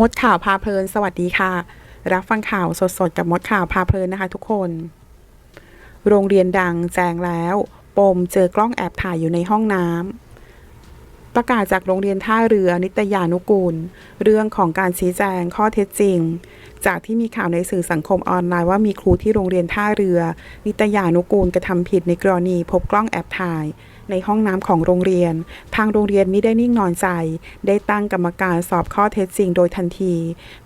มดข่าวพาเพลิน สวัสดีค่ะ รับฟังข่าวสดๆ กับมดข่าวพาเพลินนะคะทุกคน โรงเรียนดังแจ้งแล้ว ปมเจอกล้องแอบถ่ายอยู่ในห้องน้ำ ประกาศจากโรงเรียนท่าเรือนิตยานุกูล เรื่องของการชี้แจงข้อเท็จจริง จากที่มีข่าวในสื่อสังคมออนไลน์ว่ามีครูที่โรงเรียนท่าเรือ นิตยานุกูลกระทำผิดในกรณีพบกล้องแอบถ่าย ในห้องน้ำของโรงเรียน ทางโรงเรียนไม่ได้นิ่งนอนใจ ได้ตั้งกรรมการสอบข้อเท็จจริงโดยทันที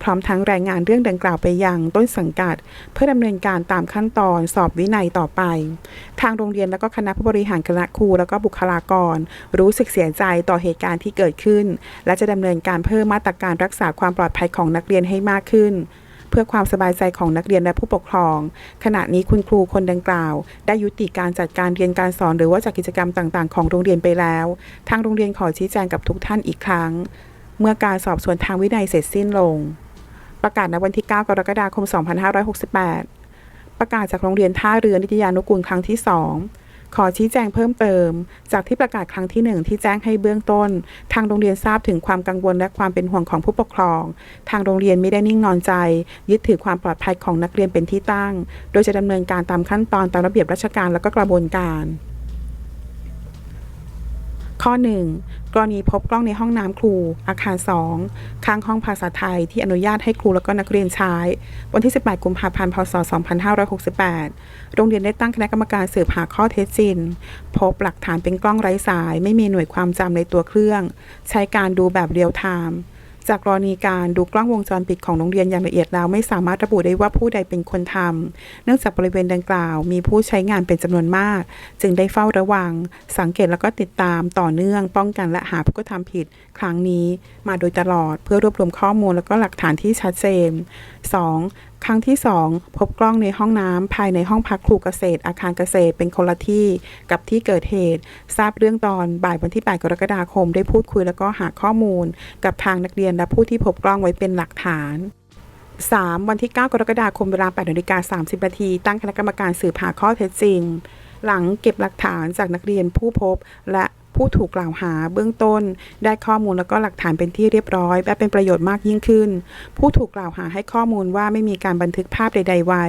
พร้อมทั้งรายงานเรื่องดังกล่าวไปยังต้นสังกัด เพื่อดำเนินการตามขั้นตอนสอบวินัยต่อไป ทางโรงเรียนและก็คณะผู้บริหารคณะครูแล้วก็บุคลากร รู้สึกเสียใจต่อเหตุการณ์ที่เกิดขึ้น และจะดำเนินการเพิ่มมาตรการรักษาความปลอดภัยของนักเรียนให้มากขึ้น เพื่อความสบายใจของนักเรียนและผู้ปกครอง ขณะนี้คุณครูคนดังกล่าว ได้ยุติการจัดการเรียนการสอนหรือว่าจัดกิจกรรมต่างๆ ของโรงเรียนไปแล้ว ทางโรงเรียนขอชี้แจงกับทุกท่านอีกครั้ง เมื่อการสอบสวนทางวินัยเสร็จสิ้นลง ประกาศในวันที่ 9 กรกฎาคม 2568 ประกาศจากโรงเรียนท่าเรือนิตยานุกูลครั้งที่ 2 ขอชี้แจงเพิ่มเติม จากที่ประกาศครั้งที่ 1 ที่แจ้งให้เบื้องต้น ทางโรงเรียนทราบถึงความกังวลและความเป็นห่วงของผู้ปกครอง ทางโรงเรียนไม่ได้นิ่งนอนใจ ยึดถือความปลอดภัยของนักเรียนเป็นที่ตั้ง โดยจะดำเนินการตามขั้นตอนตามระเบียบราชการและก็กระบวนการ ข้อ 1 กรณีพบกล้องในห้องน้ำครู อาคาร 2 ข้างห้องภาษาไทยที่อนุญาตให้ครูและก็นักเรียนใช้ วันที่ 18 กุมภาพันธ์ พศ 2568 โรงเรียนได้ตั้งคณะกรรมการสืบหาข้อเท็จจริง พบหลักฐานเป็นกล้องไร้สาย ไม่มีหน่วยความจำในตัวเครื่อง ใช้การดูแบบเรียลไทม์ จากกรณีการดูกล้องวงจรปิดของโรงเรียนอย่างละเอียดแล้วไม่สามารถระบุได้ว่าผู้ใดเป็นคนทำเนื่องจากบริเวณดังกล่าว มีผู้ใช้งานเป็นจำนวนมาก จึงได้เฝ้าระวัง สังเกตแล้วก็ติดตามต่อเนื่อง ป้องกันและหาผู้กระทำผิด ครั้งนี้มาโดยตลอดเพื่อรวบรวมข้อมูลแล้วก็หลักฐานที่ชัดเจน 2. ครั้งที่ 2 พบกล้องในห้องน้ำภายในห้องพักครูเกษตร อาคารเกษตรเป็นคนละที่กับที่เกิดเหตุ ทราบเรื่องตอนบ่ายวันที่ 8 กรกฎาคม ได้พูดคุยแล้วก็หาข้อมูล กับทางนักเรียนและผู้ที่พบกล้องไว้เป็นหลักฐาน 3. วันที่ 9 กรกฎาคมเวลา8นาฬิกา30นาทีตั้งคณะกรรมการสืบหาข้อเท็จจริง หลังเก็บหลักฐานจากนักเรียนผู้พบและ ผู้ถูกกล่าวหาเบื้องต้น ได้ข้อมูลแล้วก็หลักฐานเป็นที่เรียบร้อย และเป็นประโยชน์มากยิ่งขึ้น ผู้ถูกกล่าวหาให้ข้อมูลว่าไม่มีการบันทึกภาพใด ๆ ไว้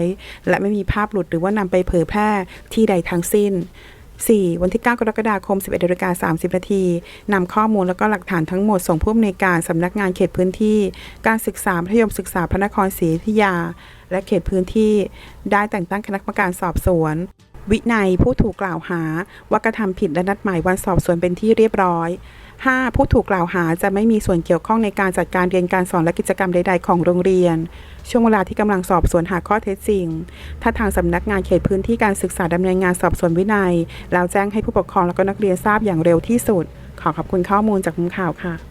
และไม่มีภาพหลุดหรือว่านำไปเผยแพร่ที่ใดทั้งสิ้น 4. วันที่ 9 กรกฎาคม 11นาฬิกา30 นาทีนำข้อมูลและก็หลักฐานทั้งหมดส่งผู้อำนวยการสำนักงานเขตพื้นที่ การศึกษามัธยมศึกษาพระนครศรีอยุธยา และเขตพื้นที่ ได้แต่งตั้งคณะกรรมการสอบสวน วินัยผู้ถูกกล่าวหาว่ากระทำผิดและนัดหมายวันสอบสวนเป็นที่เรียบร้อย 5. ผู้ถูกกล่าวหาจะไม่มีส่วนเกี่ยวข้องในการจัดการเรียนการสอนและกิจกรรมใด ๆ ของโรงเรียน ช่วงเวลาที่กำลังสอบสวนหาข้อเท็จจริง ถ้าทางสำนักงานเขตพื้นที่การศึกษาดำเนินงานสอบสวนวินัย แล้วแจ้งให้ผู้ปกครองและก็นักเรียนทราบอย่างเร็วที่สุด ขอขอบคุณข้อมูลจากมุมข่าวค่ะ